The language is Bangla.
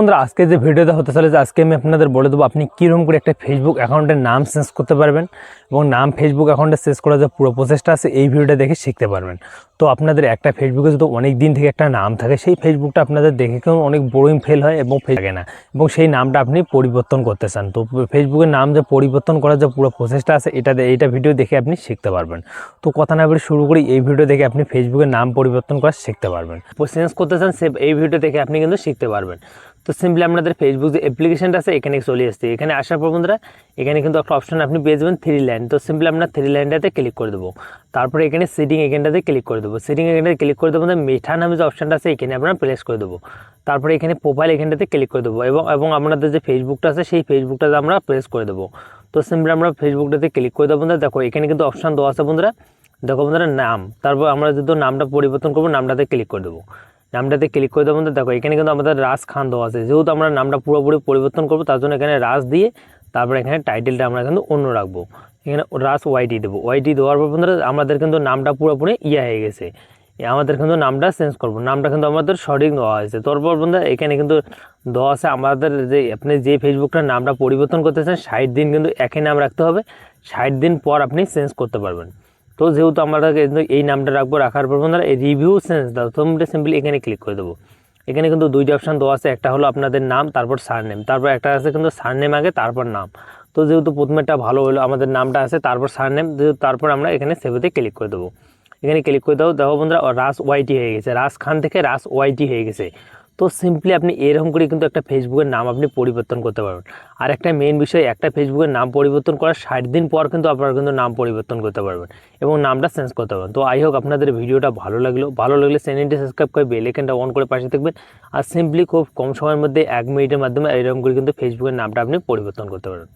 বন্ধুরা, আজকে যে ভিডিওটা হতে চলেছে, আজকে আমি আপনাদের বলে দেবো আপনি কীরকম করে একটা ফেসবুক অ্যাকাউন্টের নাম চেঞ্জ করতে পারবেন এবং নাম ফেসবুক অ্যাকাউন্টে চেঞ্জ করার যে পুরো প্রসেসটা আছে, এই ভিডিওটা দেখে শিখতে পারবেন। তো আপনাদের একটা ফেসবুকে যদি অনেক দিন থেকে একটা নাম থাকে, সেই ফেসবুকটা আপনাদের দেখে কেউ অনেক বোরিং ফেল হয় এবং ফেল থাকে না। এবং সেই নামটা আপনি পরিবর্তন করতে চান। তো ফেসবুকের নাম যে পরিবর্তন করার যে পুরো প্রসেসটা আছে, এটা এইটা ভিডিও দেখে আপনি শিখতে পারবেন। তো কথা না বলে শুরু করি, এই ভিডিও দেখে আপনি ফেসবুকের নাম পরিবর্তন করা শিখতে পারবেন। চেঞ্জ করতে চান সে এই ভিডিও দেখে আপনি কিন্তু শিখতে পারবেন। তো সিম্পলি আপনাদের ফেসবুক যে অ্যাপ্লিকেশনটা আছে, এখানে চলে আসছে। এখানে আসার পর বন্ধুরা, এখানে কিন্তু একটা অপশন আপনি পেয়ে যাবেন থ্রি লাইন তো সিম্পলি আপনার থ্রি লাইনটাতে ক্লিক করে দেবো। তারপরে এখানে সিটিং এখানটাতে ক্লিক করে দেবো। সেটিং এখানটাতে ক্লিক করে দেবো মেঠা নামে যে অপশনটা আছে, এখানে আপনার প্লেস করে দেবো। তারপরে এখানে প্রোফাইল এখানটাতে ক্লিক করে দেবো এবং এবং আপনাদের যে ফেসবুকটা আছে, সেই ফেসবুকটাতে আমরা প্রেস করে দেবো। তো সিম্পলি আমরা ফেসবুকটাতে ক্লিক করে দেবো দেখো, এখানে কিন্তু অপশন দেওয়া আছে বন্ধুরা। দেখো বন্ধুরা, নাম। তারপর আমরা যদি নামটা পরিবর্তন করব, নামটাতে ক্লিক করে দেবো। নামটাতে ক্লিক করে দেবো দেখো, এখানে কিন্তু আমাদের রাজ খান দেওয়া আছে। যেহেতু আমরা নামটা পুরোপুরি পরিবর্তন করব, তার জন্য এখানে রাজ দিয়ে তারপরে এখানে টাইটেলটা আমরা কিন্তু অন্য রাখব। এখানে রাজ ওয়াইটি দেবো। ওয়াইটি দেওয়ার পর বন্ধুরা, আমাদের কিন্তু নামটা পুরোপুরি ইয়ে হয়ে গেছে। আমাদের কিন্তু নামটা চেঞ্জ করব। নামটা কিন্তু আমাদের সঠিক দেওয়া হয়েছে। তারপর বন্ধুরা, এখানে কিন্তু দেওয়া আছে আমাদের যে, আপনি যে ফেসবুকটার নামটা পরিবর্তন করতে চান, ষাট দিন কিন্তু একই নাম রাখতে হবে। ষাট দিন পর আপনি চেঞ্জ করতে পারবেন। তো যেহেতু আমরা কিন্তু এই নামটা রাখব, রাখার পর বন্ধুরা রিভিউ চেঞ্জ দাও। তোমরা সিম্পলি এখানে ক্লিক করে দেবো। এখানে কিন্তু দুইটা অপশান দেওয়া আছে। একটা হলো আপনাদের নাম, তারপর সারনেম তারপর একটা আছে কিন্তু সারনেম আগে, তারপর নাম। তো যেহেতু প্রথমেরটা ভালো হলো, আমাদের নামটা আছে, তারপর সার সারনেম তারপর আমরা এখানে সেভেতে ক্লিক করে দেবো। এখানে ক্লিক করে দাও দেখো বন্ধুরা, রাস ওয়াইটি হয়ে গেছে, রাস খান থেকে রাস ওয়াইটি হয়ে গেছে। তো সিম্পলি আপনি এরকম করে কিন্তু একটা ফেসবুকের নাম আপনি পরিবর্তন করতে পারবেন। আর একটা মেন বিষয়, একটা ফেসবুকের নাম পরিবর্তন করার ষাট দিন পর কিন্তু আপনারা কিন্তু নাম পরিবর্তন করতে পারবেন এবং নামটা চেঞ্জ করতে পারবেন। তো আই হোক, আপনাদের ভিডিওটা ভালো লাগল, ভালো লাগলে চ্যানেলটি সাবস্ক্রাইব করে বেল আইকনটা অন করে পাশে থাকবেন। আর সিম্পলি খুব কম সময়ের মধ্যে এক মিনিটের মাধ্যমে এরকম করে কিন্তু ফেসবুকের নামটা আপনি পরিবর্তন করতে পারবেন।